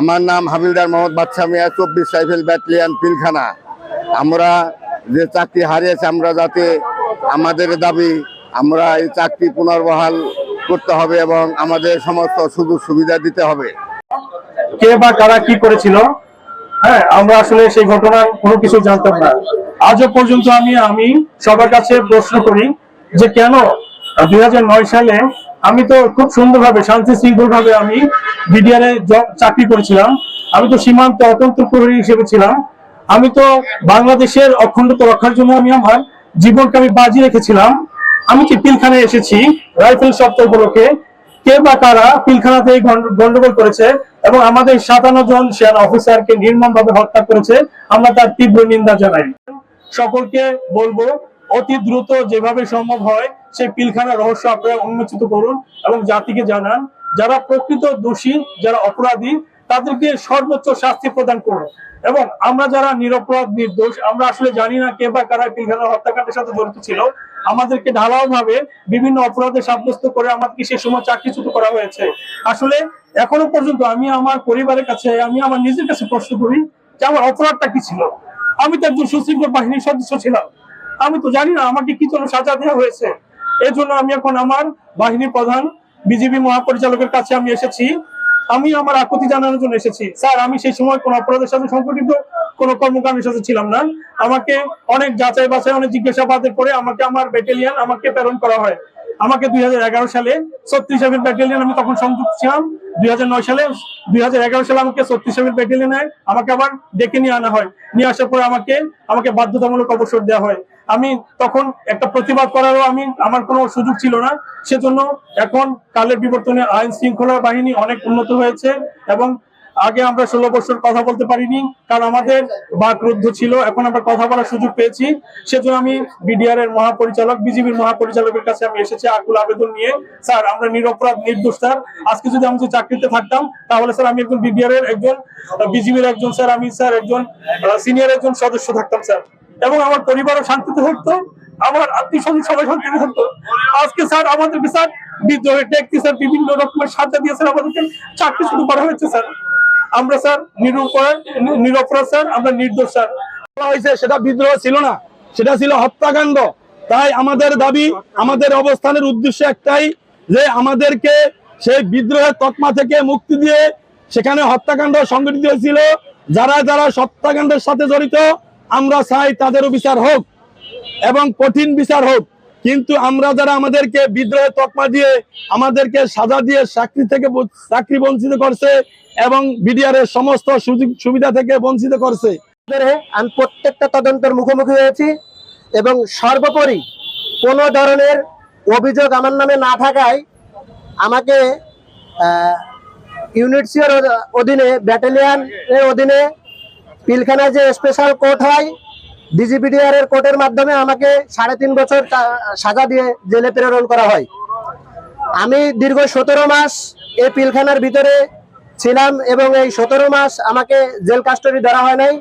আমার নাম হাবিলদার মোহাম্মদ বাদশা মিয়া, চব্বিশ সাইফেল ব্যাটালিয়ান পিলখানা। আমরা যে চাকরি হারিয়েছি, আমরা যাতে আমাদের দাবি, আমরা এই চাকরি পুনর্বহাল করতে হবে এবং আমাদের সমস্ত সুযোগ সুবিধা দিতে হবে। কে বা কারা কি করেছিল? হ্যাঁ আমরা আসলে সেই ঘটনার কোনো কিছু জানতাম না। আজও পর্যন্ত আমি আমি সবার কাছে প্রশ্ন করি যে কেন দু হাজার নয় সালে আমি তো খুব সুন্দরভাবে, শান্তি শৃঙ্খল ভাবে আমি বিডিআর চাকরি করেছিলাম। আমি তো সীমান্ত অতন্ত্র প্রহরী হিসেবে ছিলাম। আমি তো বাংলাদেশের অখণ্ডতা রক্ষার জন্য আমি আমার জীবনকে আমি বাজি রেখেছিলাম। আমি কি পিলখানায় এসেছি? রাইফেল সপ্তাহ উপলক্ষে। কে বা কারা পিলখানাতে এই গন্ডগোল করেছে এবং আমাদের সাতান্ন জন সেনা অফিসারকে নির্মম ভাবে হত্যা করেছে, আমরা তার তীব্র নিন্দা জানাই। সকলকে বলব অতি দ্রুত যেভাবে সম্ভব হয় সেই পিলখানা রহস্য আপনারা উন্মোচিত করুন এবং জাতিকে জানান। যারা প্রকৃত দোষী, যারা অপরাধী, তাদেরকে সর্বোচ্চ শাস্তি প্রদান করুন। এবং আমরা যারা নিরপরাধ, নির্দোষ, আমরা আসলে জানি না কে বা কারা পিলখানা হত্যাকাণ্ডের সাথে জড়িত ছিল। আমাদেরকে ঢালাও ভাবে বিভিন্ন অপরাধে সাব্যস্ত করে আমাদেরকে সে সময় চাকরিচ্যুত করা হয়েছে। আসলে এখনও পর্যন্ত আমি আমার পরিবারের কাছে, আমি আমার নিজের কাছে প্রশ্ন করি যে আমার অপরাধটা কি ছিল? আমি তো একজন সুশৃঙ্খল বাহিনীর সদস্য ছিলাম। আমি তো জানি না, আমাকে কি জন্য সাজা দেওয়া হয়েছে। এর জন্য আমি এখন আমার বাহিনী প্রধান বিজেপি মহাপরিচালকের কাছে আমি এসেছি। আমি আমার আপত্তি জানানোর জন্য এসেছি। স্যার, আমি সেই সময় কোন অপরাধের সাথে সম্পর্কিত কোন কর্মকাণ্ডের সাথে ছিলাম না। আমাকে অনেক যাচাই বাছাই অনেক জিজ্ঞাসাবাদের পরে আমাকে আমার ব্যাটালিয়ান আমাকে প্রেরণ করা হয়। আমাকে দুই হাজার এগারো সালে ছত্রিশ সেভেন ব্যাটালিয়ান আমি তখন সংযুক্ত ছিলাম। দুই হাজার নয় সালে দুই হাজার এগারো সালে আমাকে ছত্রিশ সেভেন ব্যাটালিয়ানে আমাকে আবার ডেকে নিয়ে আনা হয়। নিয়ে আসার পরে আমাকে আমাকে বাধ্যতামূলক অবসর দেওয়া হয়। আমি তখন একটা প্রতিবাদ করারও আমি, আমার কোনো সুযোগ ছিল না। সেজন্য এখন কালের বিবর্তনে আইন শৃঙ্খলা বাহিনী অনেক উন্নত হয়েছে এবং আগে আমরা ষোলো বছর কথা বলতে পারিনি, কারণ আমাদের বাকরুদ্ধ ছিল। এখন আমরা কথা বলার সুযোগ পেয়েছি। সেজন্য আমি বিডিআর এর মহাপরিচালক, বিজিবির মহাপরিচালকের কাছে আমি এসেছি আকুল আবেদন নিয়ে। স্যার, আমরা নিরপরাধ, নির্দোষ, স্যার। আজকে যদি আমি চাকরিতে থাকতাম, তাহলে স্যার আমি একজন বিডিআর এর একজন বিজিবির একজন, স্যার আমি, স্যার একজন সিনিয়র একজন সদস্য থাকতাম, স্যার। এবং আমার পরিবারও শান্তিতে থাকতো, আমার আত্মীয় স্বজন সবাই শান্তিতে থাকতো। আজকে স্যার আমাদেরকে স্যার বিদ্রোহের ট্যাক্তি স্যার, বিভিন্ন রকমের সাজা দিয়ে, স্যার, আমাদেরকে চাকরি শুরু করা হয়েছে, স্যার। আমরা স্যার নিরুপরাধ নিরপরাধ স্যার, আমরা নির্দোষ স্যার। বলা হয়েছে সেটা বিদ্রোহ ছিল না, সেটা ছিল হত্যাকাণ্ড। তাই আমাদের দাবি, আমাদের অবস্থানের উদ্দেশ্য একটাই যে আমাদেরকে সেই বিদ্রোহের তকমা থেকে মুক্তি দিয়ে সেখানে হত্যাকাণ্ড সংঘটিত হয়েছিল। যারা যারা হত্যাকাণ্ডের সাথে জড়িত, আমরা চাই তাদেরও বিচার হোক এবং কঠিন বিচার হোক। কিন্তু আমরা যারা আমাদেরকে বিদ্রোহের তকমা দিয়ে, আমাদেরকে সাজা দিয়ে চাকরি থেকে চাকরি বঞ্চিত করছে এবং বিডিআর এর সমস্ত সুযোগ সুবিধা থেকে বঞ্চিত করছে। আমি প্রত্যেকটা তদন্তের মুখোমুখি হয়েছি এবং সর্বোপরি কোনো ধরনের অভিযোগ আমার নামে না থাকায় আমাকে ইউনিটসিওর অধীনে, ব্যাটালিয়ানের অধীনে পিলখানায় যে স্পেশাল কোর্ট হয় ডিজিপিডিআর এর কোর্টের মাধ্যমে আমাকে সাড়ে তিন বছর সাজা দিয়ে জেলে প্রেরণ করা হয়। আমি দীর্ঘ সতেরো মাস এই পিলখানার ভিতরে ছিলাম এবং এই সতেরো মাস আমাকে জেল কাস্টডি ধরা হয় নাই।